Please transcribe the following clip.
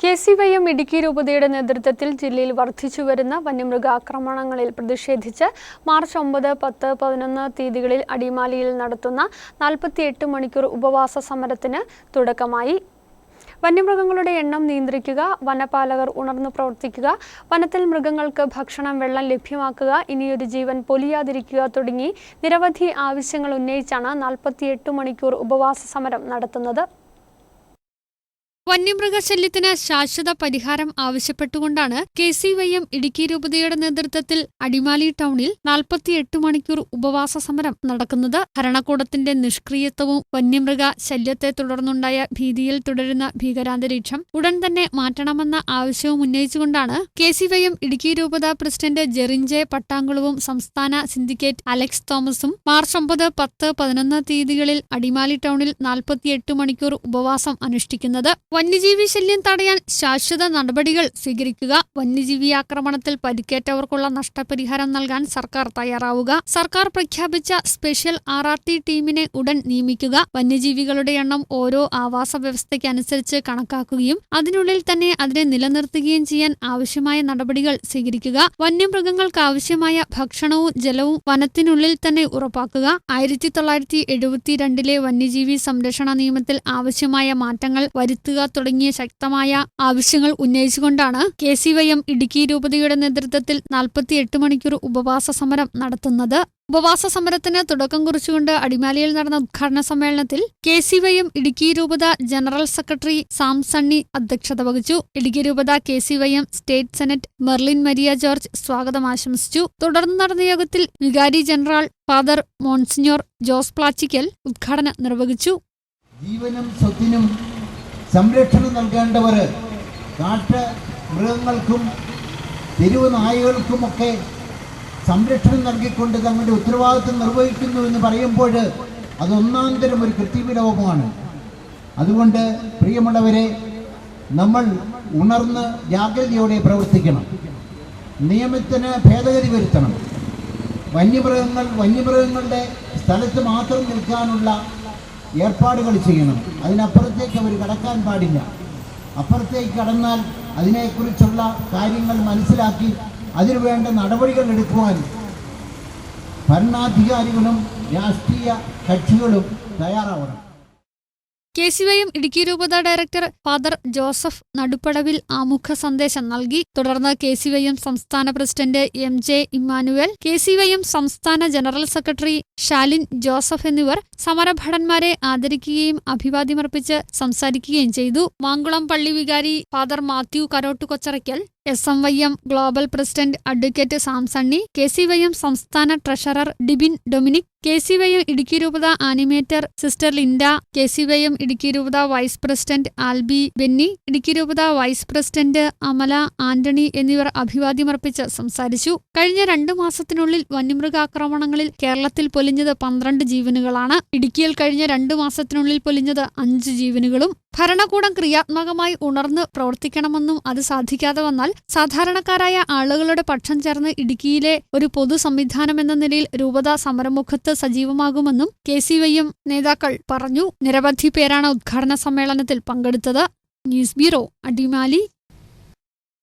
K C Y M Idukki രൂപതയുടെ നേതൃത്വത്തിൽ ജില്ലയിൽ വർദ്ധിച്ചുവരുന്ന വന്യമൃഗാക്രമണങ്ങളിൽ പ്രതിഷേധിച്ച് മാർച്ച് ഒമ്പത് പത്ത് പതിനൊന്ന് തീയതികളിൽ അടിമാലിയിൽ നടത്തുന്ന നാൽപ്പത്തിയെട്ട് മണിക്കൂർ ഉപവാസ സമരത്തിന് തുടക്കമായി. വന്യമൃഗങ്ങളുടെ എണ്ണം നിയന്ത്രിക്കുക വനപാലകർ ഉണർന്നു പ്രവർത്തിക്കുക വനത്തിൽ മൃഗങ്ങൾക്ക് ഭക്ഷണം വെള്ളം ലഭ്യമാക്കുക ഇനിയൊരു ജീവൻ പൊലിയാതിരിക്കുക തുടങ്ങി നിരവധി ആവശ്യങ്ങൾ ഉന്നയിച്ചാണ് നാൽപ്പത്തിയെട്ട് മണിക്കൂർ ഉപവാസ സമരം നടത്തുന്നത്. വന്യമൃഗശല്യത്തിന് ശാശ്വത പരിഹാരം ആവശ്യപ്പെട്ടുകൊണ്ടാണ് K C Y M Idukki രൂപതയുടെ നേതൃത്വത്തിൽ അടിമാലി ടൗണിൽ നാൽപ്പത്തിയെട്ട് മണിക്കൂർ ഉപവാസ സമരം നടക്കുന്നത്. ഭരണകൂടത്തിന്റെ നിഷ്ക്രിയത്വവും വന്യമൃഗ ശല്യത്തെ തുടർന്നുണ്ടായ ഭീതിയിൽ തുടരുന്ന ഭീകരാന്തരീക്ഷം ഉടൻ തന്നെ മാറ്റണമെന്ന ആവശ്യവും ഉന്നയിച്ചുകൊണ്ടാണ് K C Y M Idukki രൂപത പ്രസിഡന്റ് ജെറിഞ്ചെ പട്ടാങ്കുളവും സംസ്ഥാന സിൻഡിക്കേറ്റ് അലക്സ് തോമസും മാർച്ച് ഒമ്പത് പത്ത് പതിനൊന്ന് തീയതികളിൽ അടിമാലി ടൗണിൽ നാൽപ്പത്തിയെട്ട് മണിക്കൂർ ഉപവാസം അനുഷ്ഠിക്കുന്നത്. വന്യജീവി ശല്യം തടയാൻ ശാശ്വത നടപടികൾ സ്വീകരിക്കുക. വന്യജീവി ആക്രമണത്തിൽ പരിക്കേറ്റവർക്കുള്ള നഷ്ടപരിഹാരം നൽകാൻ സർക്കാർ തയ്യാറാവുക. സർക്കാർ പ്രഖ്യാപിച്ച സ്പെഷ്യൽ ആർ ആർ ടി ടീമിനെ ഉടൻ നിയമിക്കുക. വന്യജീവികളുടെ എണ്ണം ഓരോ ആവാസ വ്യവസ്ഥയ്ക്കനുസരിച്ച് കണക്കാക്കുകയും അതിനുള്ളിൽ തന്നെ അതിനെ നിലനിർത്തുകയും ചെയ്യാൻ ആവശ്യമായ നടപടികൾ സ്വീകരിക്കുക. വന്യമൃഗങ്ങൾക്ക് ആവശ്യമായ ഭക്ഷണവും ജലവും വനത്തിനുള്ളിൽ തന്നെ ഉറപ്പാക്കുക. ആയിരത്തി തൊള്ളായിരത്തി എഴുപത്തിരണ്ടിലെ വന്യജീവി സംരക്ഷണ നിയമത്തിൽ ആവശ്യമായ മാറ്റങ്ങൾ വരുത്തുക തുടങ്ങിയ ശക്തമായ ആവശ്യങ്ങൾ ഉന്നയിച്ചുകൊണ്ടാണ് K C Y M Idukki രൂപതയുടെ നേതൃത്വത്തിൽ നാൽപ്പത്തിയെട്ട് മണിക്കൂർ ഉപവാസ സമരം നടത്തുന്നത്. ഉപവാസ സമരത്തിന് തുടക്കം കുറിച്ചുകൊണ്ട് അടിമാലിയിൽ നടന്ന ഉദ്ഘാടന സമ്മേളനത്തിൽ K C Y M Idukki രൂപത ജനറൽ സെക്രട്ടറി സാം സണ്ണി അധ്യക്ഷത വഹിച്ചു. ഇടുക്കി രൂപത K C Y M state senate Merlin Maria George സ്വാഗതം ആശംസിച്ചു. തുടർന്ന് നടന്ന യോഗത്തിൽ വികാരി general father monsignor Jose Plachickal ഉദ്ഘാടനം നിർവഹിച്ചു. ജീവനും സ്വത്തിനും സംരക്ഷണം നൽകേണ്ടവർ കാട്ട് മൃഗങ്ങൾക്കും തെരുവ് നായകൾക്കുമൊക്കെ സംരക്ഷണം നൽകിക്കൊണ്ട് തങ്ങളുടെ ഉത്തരവാദിത്വം നിർവഹിക്കുന്നു എന്ന് പറയുമ്പോൾ അത് ഒന്നാം തരം ഒരു കൃത്യവിലോപമാണ് അതുകൊണ്ട് പ്രിയമുള്ളവരെ നമ്മൾ ഉണർന്ന് ജാഗ്രതയോടെ പ്രവർത്തിക്കണം. നിയമത്തിന് ഭേദഗതി വരുത്തണം. വന്യമൃഗങ്ങൾ വന്യമൃഗങ്ങളുടെ സ്ഥലത്ത് മാത്രം നിൽക്കാനുള്ള ഏർപ്പാടുകൾ ചെയ്യണം. അതിനപ്പുറത്തേക്ക് അവർ കടക്കാൻ പാടില്ല. അപ്പുറത്തേക്ക് കടന്നാൽ അതിനെക്കുറിച്ചുള്ള കാര്യങ്ങൾ മനസ്സിലാക്കി അതിനുവേണ്ട നടപടികൾ എടുക്കുവാൻ ഭരണാധികാരികളും രാഷ്ട്രീയ കക്ഷികളും തയ്യാറാവണം. കെ എം ഇടുക്കി രൂപത ഡയറക്ടർ ഫാദർ ജോസഫ് നടുപ്പടവിൽ ആമുഖ സന്ദേശം നൽകി. തുടർന്ന് കെ എം സംസ്ഥാന president M J Emmanuel K M സംസ്ഥാന ജനറൽ സെക്രട്ടറി ഷാലിൻ ജോസഫ് എന്നിവർ സമരഭടന്മാരെ ആദരിക്കുകയും അഭിവാദ്യമർപ്പിച്ച് സംസാരിക്കുകയും ചെയ്തു. മാങ്കുളം പള്ളി വികാരി father Mathew Karottu Kocharackal S M Y M global president advocate Sam Sunny K C Y M സംസ്ഥാന treasurer Dibin Dominic K C Y M Idukki രൂപത animator sister Linda K C Y M Idukki രൂപത vice president Alby Benny Idukki രൂപത vice president Amala Antony എന്നിവർ അഭിവാദ്യമർപ്പിച്ച് സംസാരിച്ചു. കഴിഞ്ഞ രണ്ടു മാസത്തിനുള്ളിൽ വന്യമൃഗാക്രമണങ്ങളിൽ കേരളത്തിൽ പൊലിഞ്ഞത് പന്ത്രണ്ട് ജീവനുകളാണ്. ഇടുക്കിയിൽ കഴിഞ്ഞ രണ്ടു മാസത്തിനുള്ളിൽ പൊലിഞ്ഞത് അഞ്ച് ജീവനുകളും. ഭരണകൂടം ക്രിയാത്മകമായി ഉണർന്ന് പ്രവർത്തിക്കണമെന്നും അത് സാധിക്കാതെ വന്നാൽ സാധാരണക്കാരായ ആളുകളുടെ പക്ഷം ചേർന്ന് ഇടുക്കിയിലെ ഒരു പൊതു സംവിധാനം എന്ന നിലയിൽ രൂപത സമരമുഖത്ത് സജീവമാകുമെന്നും കെ സി വൈയും നേതാക്കൾ പറഞ്ഞു. നിരവധി പേരാണ് ഉദ്ഘാടന സമ്മേളനത്തിൽ പങ്കെടുത്തത്. News bureau Adimali.